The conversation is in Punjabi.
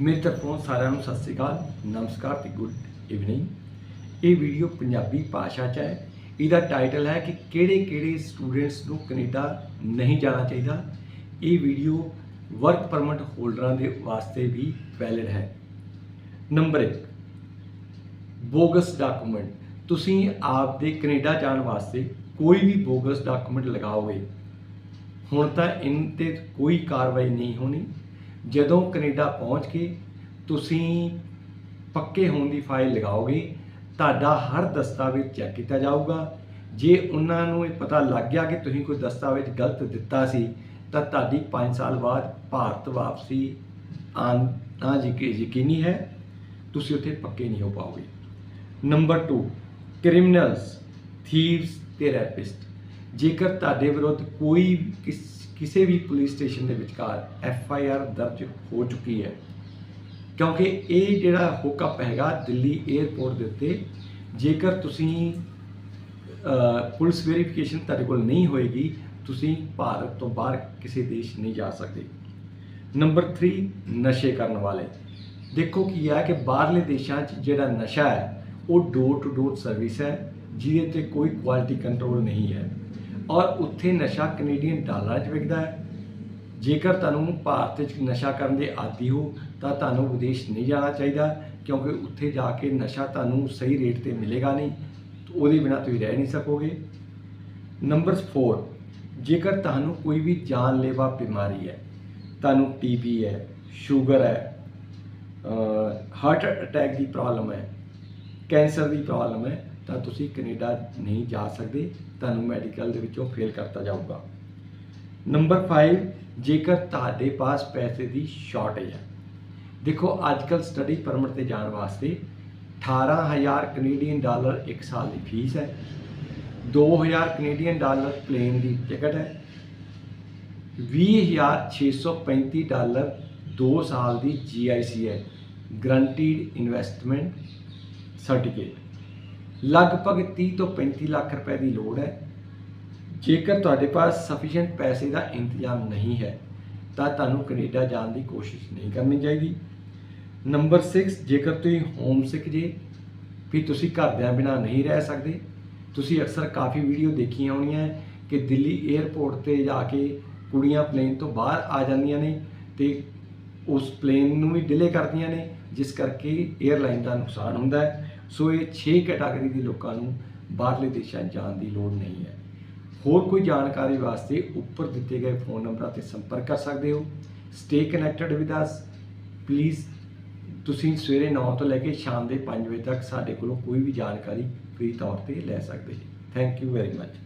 ਮੇਰੇ ਤਰਫੋਂ ਸਾਰਿਆਂ ਨੂੰ ਸਤਿ ਸ੍ਰੀ ਅਕਾਲ, ਨਮਸਕਾਰ ਤੇ ਗੁੱਡ ਇਵਨਿੰਗ ਇਹ ਵੀਡੀਓ ਪੰਜਾਬੀ ਭਾਸ਼ਾ 'ਚ ਹੈ। ਇਹਦਾ ਟਾਈਟਲ ਹੈ ਕਿ ਕਿਹੜੇ ਕਿਹੜੇ ਸਟੂਡੈਂਟਸ ਨੂੰ ਕੈਨੇਡਾ ਨਹੀਂ ਜਾਣਾ ਚਾਹੀਦਾ। ਇਹ ਵੀਡੀਓ ਵਰਕ ਪਰਮਿਟ ਹੋਲਡਰਾਂ ਦੇ ਵਾਸਤੇ ਵੀ ਵੈਲਿਡ ਹੈ। ਨੰਬਰ 1 ਬੋਗਸ ਡਾਕੂਮੈਂਟ ਤੁਸੀਂ ਆਪ ਦੇ ਕੈਨੇਡਾ ਜਾਣ ਵਾਸਤੇ ਕੋਈ ਵੀ ਬੋਗਸ ਡਾਕੂਮੈਂਟ ਲਗਾਓਗੇ। ਹੁਣ ਤਾਂ ਇਨ ਤੇ ਕੋਈ ਕਾਰਵਾਈ ਨਹੀਂ ਹੋਣੀ। ਜਦੋਂ ਕੈਨੇਡਾ ਪਹੁੰਚ ਕੇ ਤੁਸੀਂ ਪੱਕੇ ਹੋਣ ਦੀ ਫਾਈਲ ਲਗਾਓਗੇ, ਤੁਹਾਡਾ ਹਰ ਦਸਤਾਵੇਜ਼ ਚੈੱਕ ਕੀਤਾ ਜਾਊਗਾ। ਜੇ ਉਹਨਾਂ ਨੂੰ ਇਹ ਪਤਾ ਲੱਗ ਗਿਆ ਕਿ ਤੁਸੀਂ ਕੋਈ ਦਸਤਾਵੇਜ਼ ਗਲਤ ਦਿੱਤਾ ਸੀ, ਤਾਂ ਤੁਹਾਡੀ 5 ਸਾਲ ਬਾਅਦ ਭਾਰਤ ਵਾਪਸੀ ਆਉਣਾ ਯਕੀ- ਯਕੀਨੀ ਹੈ। ਤੁਸੀਂ ਉੱਥੇ ਪੱਕੇ ਨਹੀਂ ਹੋ ਪਾਓਗੇ। ਨੰਬਰ 2 ਕ੍ਰਿਮੀਨਲਸ ਥੀਵਸ ਤੇ ਰੈਪਿਸਟ ਜੇਕਰ ਤੁਹਾਡੇ ਵਿਰੁੱਧ ਕੋਈ ਕਿਸ- ਕਿਸੇ ਵੀ ਪੁਲਿਸ ਸਟੇਸ਼ਨ ਦੇ ਵਿਚਕਾਰ ਐਫ ਆਈ ਆਰ ਦਰਜ ਹੋ ਚੁੱਕੀ ਹੈ। ਕਿਉਂਕਿ ਇਹ ਜਿਹੜਾ ਹੁਕਮ ਹੈਗਾ ਦਿੱਲੀ 에ਅਰਪੋਰਟ ਦੇ ਉੱਤੇ, ਜੇਕਰ ਤੁਸੀਂ ਪੁਲਿਸ ਵੈਰੀਫਿਕੇਸ਼ਨ ਤੁਹਾਡੇ ਕੋਲ ਨਹੀਂ ਹੋਏਗੀ, ਤੁਸੀਂ ਭਾਰਤ ਤੋਂ ਬਾਹਰ ਕਿਸੇ ਦੇਸ਼ ਨਹੀਂ ਜਾ ਸਕਦੇ। ਨੰਬਰ 3 ਨਸ਼ੇ ਕਰਨ ਵਾਲੇ। ਦੇਖੋ ਕੀ ਹੈ ਕਿ ਬਾਹਰਲੇ ਦੇਸ਼ਾਂ 'ਚ ਜਿਹੜਾ ਨਸ਼ਾ ਹੈ, ਉਹ ਡੋਰ ਟੂ ਡੋਰ ਸਰਵਿਸ ਹੈ, ਜਿਹਦੇ ਤੇ ਕੋਈ ਕੁਆਲਿਟੀ ਕੰਟਰੋਲ ਨਹੀਂ ਹੈ। ਔਰ ਉੱਥੇ ਨਸ਼ਾ ਕੈਨੇਡੀਅਨ ਡਾਲਰਾਂ 'ਚ ਵਿਕਦਾ ਹੈ। ਜੇਕਰ ਤੁਹਾਨੂੰ ਭਾਰਤ 'ਚ ਨਸ਼ਾ ਕਰਨ ਦੇ ਆਦੀ ਹੋ, ਤਾਂ ਤੁਹਾਨੂੰ ਵਿਦੇਸ਼ ਨਹੀਂ ਜਾਣਾ ਚਾਹੀਦਾ, ਕਿਉਂਕਿ ਉੱਥੇ ਜਾ ਕੇ ਨਸ਼ਾ ਤੁਹਾਨੂੰ ਸਹੀ ਰੇਟ ਤੇ ਮਿਲੇਗਾ ਨਹੀਂ। ਉਹਦੇ ਬਿਨਾ ਤੁਸੀਂ ਰਹਿ ਨਹੀਂ ਸਕੋਗੇ। ਨੰਬਰ 4 ਜੇਕਰ ਤੁਹਾਨੂੰ ਕੋਈ ਵੀ ਜਾਨਲੇਵਾ ਬਿਮਾਰੀ ਹੈ, ਤੁਹਾਨੂੰ ਟੀਬੀ ਹੈ, ਸ਼ੂਗਰ ਹੈ ਹਾਰਟ ਅਟੈਕ ਦੀ ਪ੍ਰੋਬਲਮ ਹੈ, ਕੈਂਸਰ ਦੀ ਪ੍ਰੋਬਲਮ ਹੈ ਤਾਂ ਤੁਸੀਂ ਕੈਨੇਡਾ ਨਹੀਂ ਜਾ ਸਕਦੇ, ਤੁਹਾਨੂੰ ਮੈਡੀਕਲ ਦੇ ਵਿੱਚੋਂ ਫੇਲ ਕਰਤਾ ਜਾਊਗਾ। ਨੰਬਰ 5 ਜੇਕਰ ਤੁਹਾਡੇ ਪਾਸ ਪੈਸੇ ਦੀ ਸ਼ਾਰਟੇਜ ਹੈ। ਦੇਖੋ ਅੱਜਕੱਲ ਸਟੱਡੀ ਪਰਮਿਟ ਤੇ ਜਾਣ ਵਾਸਤੇ 18000 ਕੈਨੇਡੀਅਨ ਡਾਲਰ ਇੱਕ ਸਾਲ ਦੀ ਫੀਸ ਹੈ। 2000 ਕੈਨੇਡੀਅਨ ਡਾਲਰ ਪਲੇਨ ਦੀ ਟਿਕਟ ਹੈ। 20635 ਡਾਲਰ 2 ਸਾਲ ਦੀ GIC ਹੈ। ਗਰੰਟੀਡ ਇਨਵੈਸਟਮੈਂਟ ਸਰਟੀਫਿਕੇਟ ਲਗਭਗ 30 ਤੋਂ 35 ਲੱਖ ਰੁਪਏ ਦੀ ਲੋੜ ਹੈ। ਜੇਕਰ ਤੁਹਾਡੇ ਪਾਸ ਸਫੀਸ਼ੀਐਂਟ ਪੈਸੇ ਦਾ ਇੰਤਜ਼ਾਮ ਨਹੀਂ ਹੈ, ਤਾਂ ਤੁਹਾਨੂੰ ਕੈਨੇਡਾ ਜਾਣ ਦੀ ਕੋਸ਼ਿਸ਼ ਨਹੀਂ ਕਰਨੀ ਚਾਹੀਦੀ। ਨੰਬਰ 6 ਜੇਕਰ ਤੁਸੀਂ ਹੋਮ ਸਿਕ ਜੇ, ਵੀ ਤੁਸੀਂ ਘਰਦਿਆਂ ਬਿਨਾ ਨਹੀਂ ਰਹਿ ਸਕਦੇ, ਤੁਸੀਂ ਅਕਸਰ ਕਾਫੀ ਵੀਡੀਓ ਦੇਖੀਆਂ ਹੋਣੀਆਂ ਕਿ ਦਿੱਲੀ 에ਅਰਪੋਰਟ ਤੇ ਜਾ ਕੇ ਕੁੜੀਆਂ ਪਲੇਨ ਤੋਂ ਬਾਹਰ ਆ ਜਾਂਦੀਆਂ ਨੇ ਤੇ ਉਸ ਪਲੇਨ ਨੂੰ ਵੀ ਡਿਲੇ ਕਰਦੀਆਂ ਨੇ, ਜਿਸ ਕਰਕੇ 에ਅਰਲਾਈਨ ਦਾ ਨੁਕਸਾਨ ਹੁੰਦਾ ਹੈ। ਸੋ ਇਹ 6 ਕੈਟਾਗਰੀ ਦੇ ਲੋਕਾਂ ਨੂੰ ਬਾਹਰਲੇ ਦੇਸ਼ਾਂ ਜਾਣ ਦੀ ਲੋੜ ਨਹੀਂ ਹੈ। ਹੋਰ ਕੋਈ ਜਾਣਕਾਰੀ ਵਾਸਤੇ ਉੱਪਰ ਦਿੱਤੇ ਗਏ ਫੋਨ ਨੰਬਰਾਂ ਤੇ ਸੰਪਰਕ ਕਰ ਸਕਦੇ ਹੋ। Stay connected with us please ਤੁਸੀਂ ਸਵੇਰੇ 9 ਤੋਂ ਲੈ ਕੇ ਸ਼ਾਮ ਦੇ 5 ਵਜੇ ਤੱਕ ਸਾਡੇ ਕੋਲੋਂ ਕੋਈ ਵੀ ਜਾਣਕਾਰੀ ਫ੍ਰੀ ਤੌਰ ਤੇ ਲੈ ਸਕਦੇ ਹੋ। Thank you very much